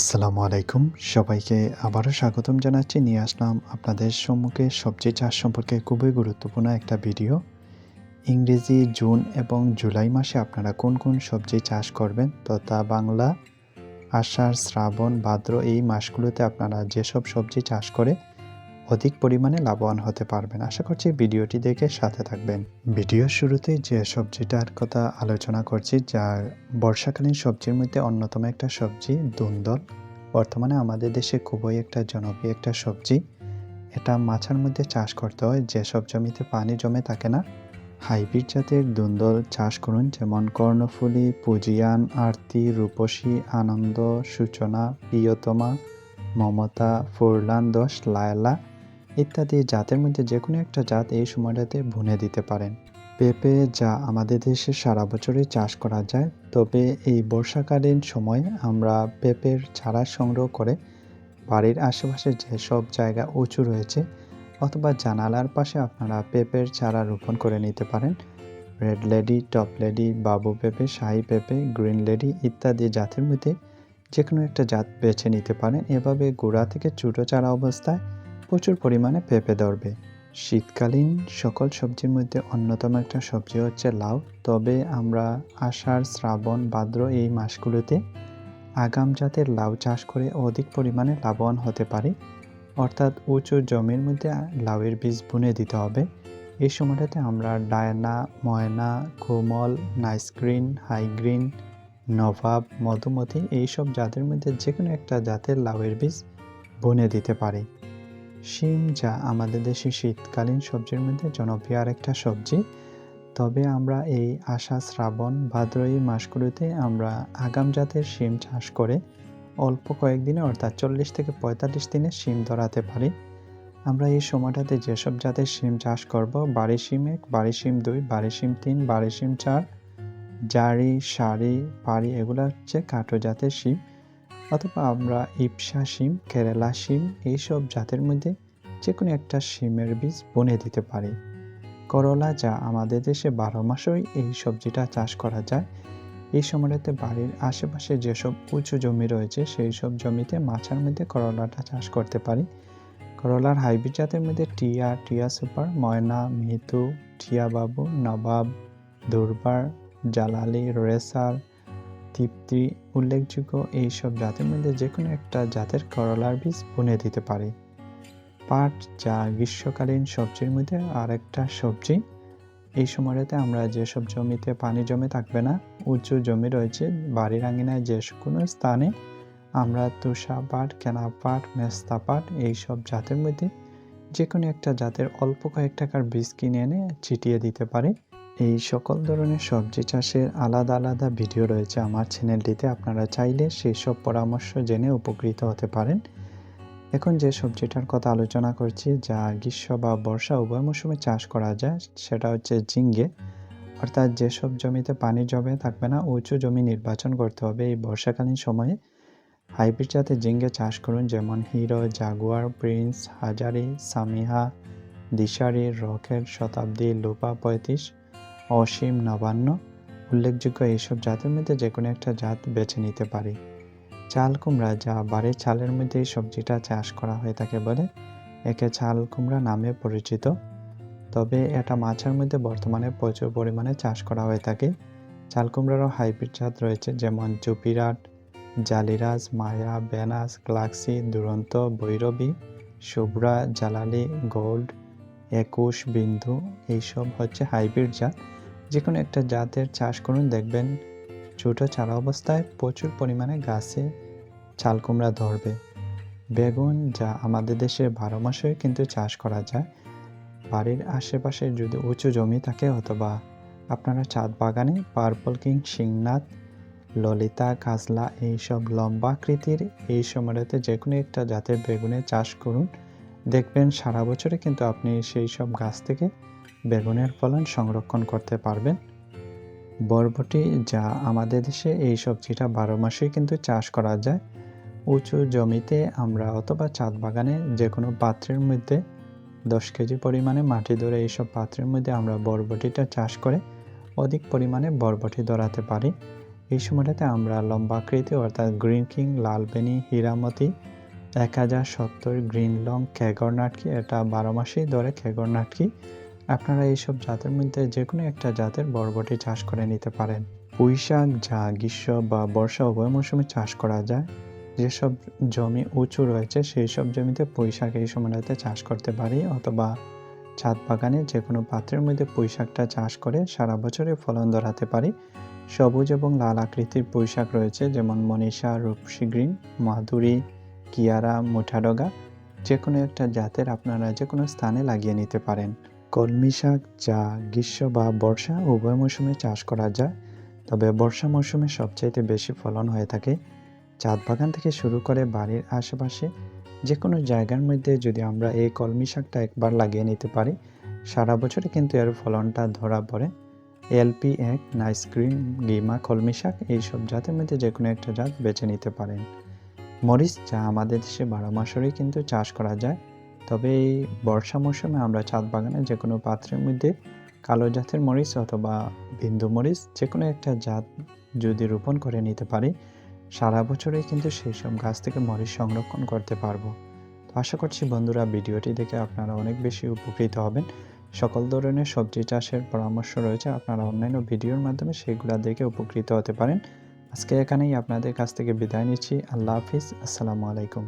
আসসালামু আলাইকুম। সবাইকে আবারও স্বাগতম জানাচ্ছি। নিয়ে আসলাম আপনাদের সম্মুখে সবজি চাষ সম্পর্কে খুবই গুরুত্বপূর্ণ একটা ভিডিও। ইংরেজি জুন এবং জুলাই মাসে আপনারা কোন কোন সবজি চাষ করবেন তথা বাংলা, আষাঢ়, শ্রাবণ, ভাদ্র এই মাসগুলোতে আপনারা যেসব সবজি চাষ করে অধিক পরিমাণে লাভবান হতে পারবেন। আশা করছি ভিডিওটি দেখে সাথে থাকবেন। ভিডিওর শুরুতে যে সবজিটার কথা আলোচনা করছি যার বর্ষাকালীন সবজির মধ্যে অন্যতম একটা সবজি, দুন্দল। বর্তমানে আমাদের দেশে খুবই একটা জনপ্রিয় একটা সবজি। এটা মাছার মধ্যে চাষ করতে হয়। যেসব জমিতে পানি জমে থাকে না, হাইব্রিড জাতের দুন্দল চাষ করুন। যেমন কর্ণফুলী, পুজিয়ান, আরতি, রূপসী, আনন্দ, সূচনা, প্রিয়তমা, মমতা, ফুরলান দশ লায়লা ইত্যাদি জাতের মধ্যে যে কোনো একটা জাত এই সময়টাতে বুনে দিতে পারেন। পেঁপে যা আমাদের দেশে সারা বছরই চাষ করা যায়, তবে এই বর্ষাকালীন সময়ে আমরা পেঁপের চারা সংগ্রহ করে বাড়ির আশেপাশে যেসব জায়গা উঁচু রয়েছে অথবা জানালার পাশে আপনারা পেঁপের চারা রোপণ করে নিতে পারেন। রেড লেডি, টপ লেডি, বাবু পেঁপে, শাহি পেঁপে, গ্রিন লেডি ইত্যাদি জাতের মধ্যে যে কোনো একটা জাত বেছে নিতে পারেন। এভাবে গোড়া থেকে ছোটো চারা অবস্থায় প্রচুর পরিমাণে পেঁপে ধরবে। শীতকালীন সকল সবজির মধ্যে অন্যতম একটা সবজি হচ্ছে লাউ। তবে আমরা আষাঢ়, শ্রাবণ, ভাদ্র এই মাসগুলোতে আগাম জাতের লাউ চাষ করে অধিক পরিমাণে লাভবান হতে পারি। অর্থাৎ উঁচু জমির মধ্যে লাউয়ের বীজ বুনে দিতে হবে। এই সময়টাতে আমরা ডায়না, ময়না, কোমল নাইসগ্রিন হাইগ্রিন, নবাব, মধুমতি এইসব জাতের মধ্যে যে কোনো একটা জাতের লাউয়ের বীজ বুনে দিতে পারি। শিম, যা আমাদের দেশে শীতকালীন সবজির মধ্যে জনপ্রিয় আরেকটা সবজি। তবে আমরা এই আষাঢ় শ্রাবণ ভাদ্র এই মাসগুলোতে আমরা আগাম জাতের শিম চাষ করে অল্প কয়েকদিনে, অর্থাৎ চল্লিশ থেকে পঁয়তাল্লিশ দিনে শিম ধরাতে পারি। আমরা এই সময়টাতে যেসব জাতের শিম চাষ করব বাড়ি শিম এক বাড়ি শিম দুই বাড়ি শিম তিন বাড়ি শিম চার, জারি শাড়ি পাড়ি এগুলো হচ্ছে কাটো জাতের শিম। অথবা আমরা ইপসা, শিম, কেরালা শিম এইসব জাতের মধ্যে যে কোনো একটা শিমের বীজ বনে দিতে পারি। করলা যা আমাদের দেশে বারো মাসেই এই সবজিটা চাষ করা যায়। এই সময়টাতে বাড়ির আশেপাশে যেসব উঁচু জমি রয়েছে সেই সব জমিতে মাছার মধ্যে করলাটা চাষ করতে পারি। করলার হাইব্রিড জাতের মধ্যে টিয়া টিয়া সুপার, ময়না, মিতু টিয়া বাবু নবাব, দুর্বার, জালালি, রেসার তৃপ্তি উল্লেখযোগ্য এই সব জাতের মধ্যে যে কোনো একটা জাতের করলার বীজ বুনে দিতে পারে। পাট যা গ্রীষ্মকালীন সবজির মধ্যে আর একটা সবজি। এই সময়টাতে আমরা যেসব জমিতে পানি জমে থাকবে না, উঁচু জমি রয়েছে, বাড়ির আঙিনায় যে কোনো স্থানে আমরা তুষা পাট, কেনা পাট, মেস্তা পাট এইসব জাতের মধ্যে যে কোনো একটা জাতের অল্প কয়েক টাকার বীজ কিনে এনে ছিটিয়ে দিতে পারে। এই সকল ধরনের সবজি চাষের আলাদা আলাদা ভিডিও রয়েছে আমার চ্যানেলটিতে। আপনারা চাইলে সেই সব পরামর্শ জেনে উপকৃত হতে পারেন। এখন যে সবজিটার কথা আলোচনা করছি, যা গ্রীষ্ম বা বর্ষা উভয় মৌসুমে চাষ করা যায়, সেটা হচ্ছে ঝিঙ্গে। অর্থাৎ যেসব জমিতে পানি জমে থাকবে না, উঁচু জমি নির্বাচন করতে হবে। এই বর্ষাকালীন সময়ে হাইব্রিড জাতের ঝিঙ্গে চাষ করুন, যেমন Hero, Jaguar, Prince, Hazari, Samiha, Dishari, Rocket, Shatabdi, Lopa, পঁয়ত্রিশ। অসীম নবান্ন, উল্লেখযোগ্য এইসব জাতের মধ্যে যে কোনো একটা জাত বেছে নিতে পারি। চাল কুমড়া যা বাড়ির চালের মধ্যে এই সবজিটা চাষ করা হয়ে থাকে বলে। একে চাল কুমড়া নামে পরিচিত। তবে এটা মাছের মধ্যে বর্তমানে প্রচুর পরিমাণে চাষ করা হয়ে থাকে চাল কুমড়ারও হাইব্রিড জাত রয়েছে, যেমন জুপিরাট, জালিরাজ, মায়া, বেনাস, গ্লাক্সি, দুরন্ত, ভৈরবী, শুভ্রা, জালালি, গোল্ড একুশ বিন্দু, এইসব হচ্ছে হাইব্রিড জাত। যে কোনো একটা জাতের চাষ করুন, দেখবেন ছোটো চারা অবস্থায় প্রচুর পরিমাণে গাছে চাল কুমড়া ধরবে। বেগুন যা আমাদের দেশে বারো মাসে কিন্তু চাষ করা যায়। বাড়ির আশেপাশে যদি উঁচু জমি থাকে অথবা আপনারা চাঁদ বাগানে পার্পল কিং সিংনাথ ললিতা, কাজলা, এইসব লম্বা আকৃতির এই সময়টাতে যে কোনো একটা জাতের বেগুনের চাষ করুন। দেখবেন সারা বছরে কিন্তু আপনি সেই সব গাছ থেকে বেগুনের ফলন সংরক্ষণ করতে পারবেন। বরবটি যা আমাদের দেশে এই সবজিটা বারো মাসেই কিন্তু চাষ করা যায়। উঁচু জমিতে আমরা অথবা চাঁদ বাগানে যে কোনো পাত্রের মধ্যে দশ কেজি পরিমাণে মাটি ধরে এইসব পাত্রের মধ্যে আমরা বরবটিটা চাষ করে অধিক পরিমাণে বরবটি ধরাতে পারি। এই সময়টাতে আমরা লম্বা আকৃতি অর্থাৎ গ্রিন কিং লালবেনি হীরামতি এক হাজার সত্তর গ্রিন লং ক্যাগর নাটকি, এটা বারো মাসেই ধরে ক্যাগর নাটকি। আপনারা এইসব জাতের মধ্যে যে কোনো একটা জাতের বরবটি চাষ করে নিতে পারেন। পুঁই শাক যা গ্রীষ্ম বা বর্ষা উভয় মৌসুমে চাষ করা যায়। যেসব জমি উঁচু রয়েছে সেই সব জমিতে পুঁই শাক এই সময়টাতে চাষ করতে পারি, অথবা ছাদ বাগানে যে কোনো পাত্রের মধ্যে পুঁই শাকটা চাষ করে সারা বছরে ফলন ধরাতে পারি। সবুজ এবং লাল আকৃতির পুঁই শাক রয়েছে, যেমন মনীষা, রূপসী গ্রিন, মাধুরী কিয়ারা মুঠাডগা যে কোনো একটা জাতের আপনারা যে কোনো স্থানে লাগিয়ে নিতে পারেন। কলমি শাক যা গ্রীষ্ম বা বর্ষা উভয় মৌসুমে চাষ করা যায়। তবে বর্ষা মৌসুমে সবচাইতে বেশি ফলন হয়ে থাকে চাঁদ বাগান থেকে শুরু করে বাড়ির আশেপাশে। যে কোনো জায়গার মধ্যে যদি আমরা এই কলমি শাকটা একবার লাগিয়ে নিতে পারি, সারা বছরে কিন্তু এর ফলনটা ধরা পড়ে। এলপি এক, নাইসক্রিম, গিমা কলমি শাক এইসব জাতের মধ্যে যে কোনো একটা জাত বেছে নিতে পারেন। মরিচ যা আমাদের দেশে বারো মাসেরই কিন্তু চাষ করা যায়। তবে এই বর্ষা মৌসুমে আমরা ছাদ বাগানে যে কোনো পাত্রের মধ্যে কালো জাতের মরিচ অথবা বিন্দু মরিচ যে কোনো একটা জাত যদি রোপণ করে নিতে পারি, সারা বছরই কিন্তু সেই সব গাছ থেকে মরিচ সংরক্ষণ করতে পারব। তো আশা করছি বন্ধুরা ভিডিওটি দেখে আপনারা অনেক বেশি উপকৃত হবেন। সকল ধরনের সবজি চাষের পরামর্শ রয়েছে, আপনারা অন্যান্য ভিডিওর মাধ্যমে সেগুলো দেখে উপকৃত হতে পারেন। আজকে এখানেই আপনাদের কাছ থেকে বিদায় নিচ্ছি। আল্লাহ হাফিজ। আসসালামু আলাইকুম।